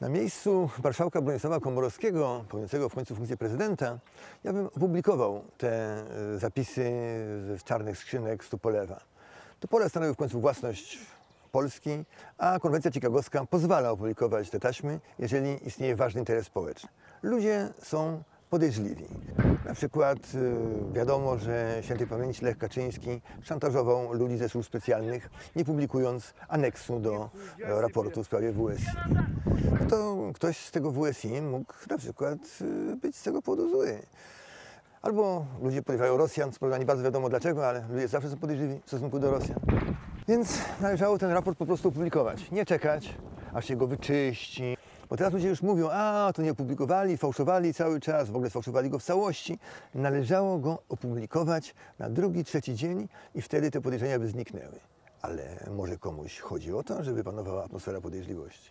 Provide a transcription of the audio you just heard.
Na miejscu marszałka Bronisława Komorowskiego, pełniącego w końcu funkcję prezydenta, ja bym opublikował te e, zapisy z czarnych skrzynek z Tupolewa. Tupole stanowił w końcu własność Polski, a konwencja chicagowska pozwala opublikować te taśmy, jeżeli istnieje ważny interes społeczny. Ludzie są podejrzliwi. Na przykład y, wiadomo, że świętej pamięci Lech Kaczyński szantażował ludzi ze służb specjalnych, nie publikując aneksu do raportu w sprawie WSI. No to ktoś z tego WSI mógł na przykład y, być z tego powodu zły. Albo ludzie podejrzewają Rosjan, co nie bardzo wiadomo dlaczego, ale ludzie zawsze są podejrzliwi w stosunku do Rosjan. Więc należało ten raport po prostu opublikować. Nie czekać, aż się go wyczyści. Bo teraz ludzie już mówią, a to nie opublikowali, fałszowali cały czas, w ogóle sfałszowali go w całości. Należało go opublikować na drugi, trzeci dzień i wtedy te podejrzenia by zniknęły. Ale może komuś chodzi o to, żeby panowała atmosfera podejrzliwości.